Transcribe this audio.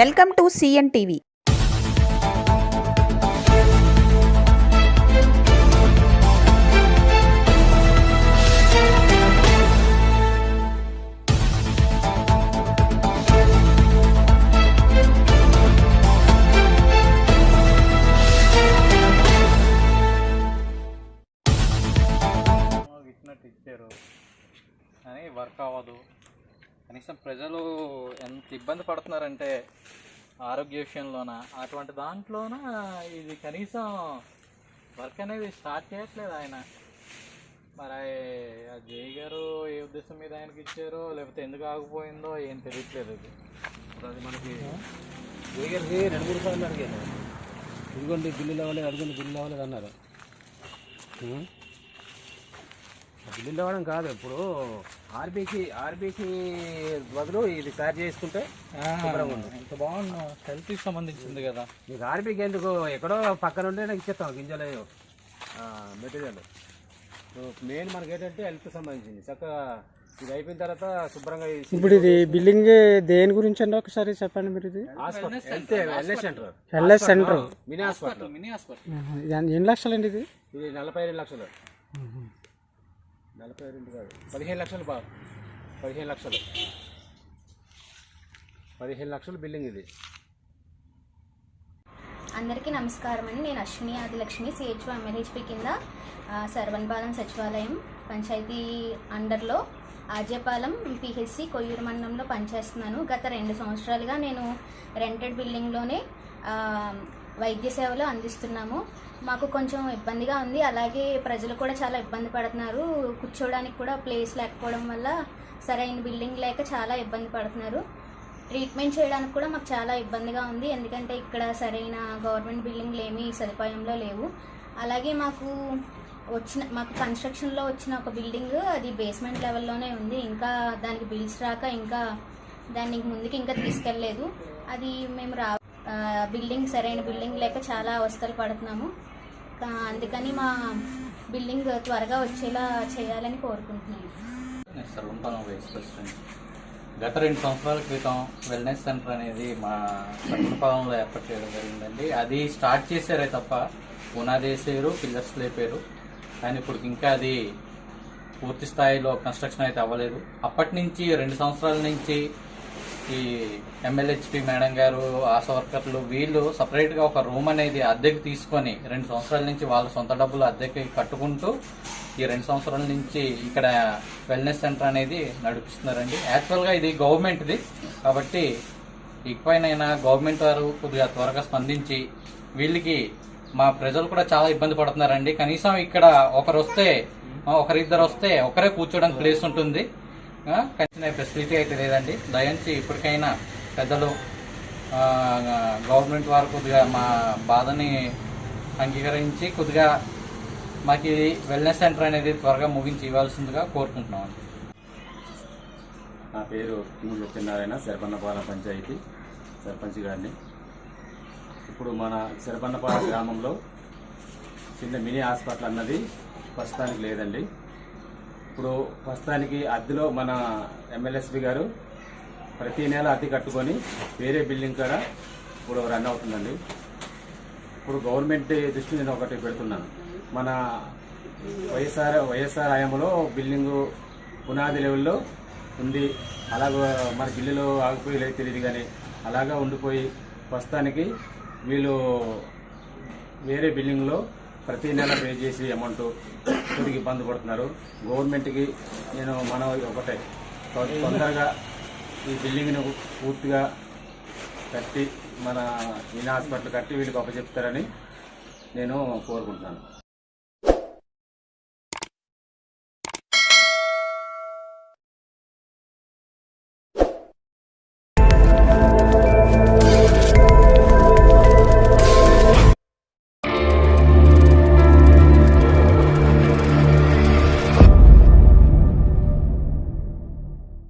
Welcome to CN TV. ఇచ్చినట్టు ఇచ్చారు అని వర్క్ అవ్వదు. కనీసం ప్రజలు ఎంత ఇబ్బంది పడుతున్నారంటే ఆరోగ్య విషయంలోన అటువంటి దాంట్లోన ఇది కనీసం వర్క్ అనేది స్టార్ట్ చేయట్లేదు ఆయన. మరి ఆ జై గారు ఏ ఉద్దేశం మీద ఆయనకి ఇచ్చారో లేకపోతే ఎందుకు ఆగిపోయిందో ఏం తెలియట్లేదు అది ఇప్పుడు అది మనకి జేగల్కి రెండు మూడు సార్లు అడిగాను. ఇదిగోండి బిల్లు లేవలేదు అడుగుండి బిల్లు లేవలేదు అన్నారు. బిల్లులు అవ్వడం కాదు. ఇప్పుడు ఆర్బీకి ఆర్బీకి బదులు ఇది తయారు చేసుకుంటే. ఇంత బాగుంది హెల్త్కి సంబంధించింది కదా. మీకు ఆర్బీకి ఎందుకు? ఎక్కడో పక్కన ఉంటే నాకు ఇచ్చేస్తాం గింజలు మెటీరియల్. మెయిన్ మనకి ఏంటంటే హెల్త్ సంబంధించింది. చక్కగా ఇది అయిపోయిన తర్వాత శుభ్రంగా ఇప్పుడు ఇది బిల్డింగ్ దేని గురించి అండి ఒకసారి చెప్పండి మీరు ఇది? Hospital health wellness centre LS centre mini hospital mini hospital ఎన్ని లక్షలండి ఇది? ఇది నలభై రెండు లక్షలు. నలభై రెండు కాదు. పదిహేను లక్షలు బా పదిహేను లక్షలు. పదిహేను లక్షలు బిల్డింగ్ ఇది. అందరికీ నమస్కారం అండి. నేను అశ్విని ఆదిలక్ష్మి సిహెచ్ఓ ఎంఎల్హెచ్పి కింద ఆ, సర్వన్పాలెం సచివాలయం పంచాయతీ అండర్లో ఆజేపాలెం పిహెచ్సి కొయ్యూరు మండలంలో పనిచేస్తున్నాను. గత రెండు సంవత్సరాలుగా నేను రెంటెడ్ బిల్డింగ్లోనే వైద్య సేవలు అందిస్తున్నాము. మాకు కొంచెం ఇబ్బందిగా ఉంది. అలాగే ప్రజలు కూడా చాలా ఇబ్బంది పడుతున్నారు. కూర్చోవడానికి కూడా ప్లేస్ లేకపోవడం వల్ల సరైన బిల్డింగ్ లేక చాలా ఇబ్బంది పడుతున్నారు. ట్రీట్మెంట్ చేయడానికి కూడా మాకు చాలా ఇబ్బందిగా ఉంది. ఎందుకంటే ఇక్కడ సరైన గవర్నమెంట్ బిల్డింగ్లు ఏమీ సదుపాయంలో లేవు. అలాగే మాకు వచ్చిన మాకు కన్స్ట్రక్షన్లో వచ్చిన ఒక బిల్డింగ్ అది బేస్మెంట్ లెవెల్లోనే ఉంది. ఇంకా దానికి బిల్స్ రాక ఇంకా దాన్ని ముందుకు ఇంకా తీసుకెళ్ళలేదు. అది మేము రా బిల్డింగ్ సరైన బిల్డింగ్ లేక చాలా అవస్థలు పడుతున్నాము. అందుకని మా బిల్డింగ్ త్వరగా వచ్చేలా చేయాలని కోరుకుంటున్నాను. గత రెండు సంవత్సరాల క్రితం వెల్నెస్ సెంటర్ అనేది మా పట్టణపాలెంలో ఏర్పాటు చేయడం జరిగిందండి. అది స్టార్ట్ చేశారే తప్ప పునాది వేసారు పిల్లర్స్ లేపారు. కానీ ఇప్పుడు ఇంకా అది పూర్తి స్థాయిలో కన్స్ట్రక్షన్ అయితే అవ్వలేదు. అప్పటి నుంచి రెండు సంవత్సరాల నుంచి ఈ ఎమ్మెల్యేహెచ్పి మేడం గారు ఆశా వర్కర్లు వీళ్ళు సపరేట్గా ఒక రూమ్ అనేది అద్దెకి తీసుకొని రెండు సంవత్సరాల నుంచి వాళ్ళ సొంత డబ్బులు అద్దెకి కట్టుకుంటూ ఈ రెండు సంవత్సరాల నుంచి ఇక్కడ వెల్నెస్ సెంటర్ అనేది నడిపిస్తున్నారండి. యాక్చువల్గా ఇది గవర్నమెంట్ది. కాబట్టి ఇకపైనైనా గవర్నమెంట్ వారు కొద్దిగా త్వరగా స్పందించి వీళ్ళకి మా ప్రజలు కూడా చాలా ఇబ్బంది పడుతున్నారండి. కనీసం ఇక్కడ ఒకరు వస్తే ఒకరిద్దరు వస్తే ఒకరే కూర్చోడానికి ప్లేస్ ఉంటుంది. ఖచ్చితంగా ఫెసిలిటీ అయితే లేదండి. దయించి ఇప్పటికైనా పెద్దలు గవర్నమెంట్ వారు కొద్దిగా మా బాధని అంగీకరించి కొద్దిగా మాకు ఇది వెల్నెస్ సెంటర్ అనేది త్వరగా ముగించి ఇవ్వాల్సిందిగా కోరుకుంటున్నాం నా పేరు కిములు సత్యనారాయణ శరపన్నపాలెం పంచాయతీ సర్పంచ్ గారిని. ఇప్పుడు మన శరపన్నపాలెం గ్రామంలో చిన్న మినీ హాస్పిటల్ అన్నది ప్రస్తుతానికి లేదండి. ఇప్పుడు ప్రస్తుతానికి అద్దెలో మన ఎమ్మెల్యేస్పీ గారు ప్రతి నెల అద్దె కట్టుకొని వేరే బిల్డింగ్ కాడ ఇప్పుడు రన్ అవుతుందండి. ఇప్పుడు గవర్నమెంట్ దృష్టి నేను ఒకటి పెడుతున్నాను. మన వైఎస్ఆర్ వైఎస్ఆర్ హయాంలో బిల్డింగు పునాది లెవెల్లో ఉంది. అలాగ మన బిల్లులో ఆగిపోయి లేదు తెలియదు కానీ అలాగా ఉండిపోయి ప్రస్తుతానికి వీళ్ళు వేరే బిల్డింగ్లో ప్రతి నెల పే చేసి అమౌంట్ తిరిగి ఇబ్బంది పడుతున్నారు. గవర్నమెంట్కి నేను మనం ఒకటే తొందరగా ఈ బిల్డింగ్ను పూర్తిగా కట్టి మన ఈ హాస్పిటల్ కట్టి వీళ్ళకి అప్పచెప్తారని నేను కోరుకుంటున్నాను.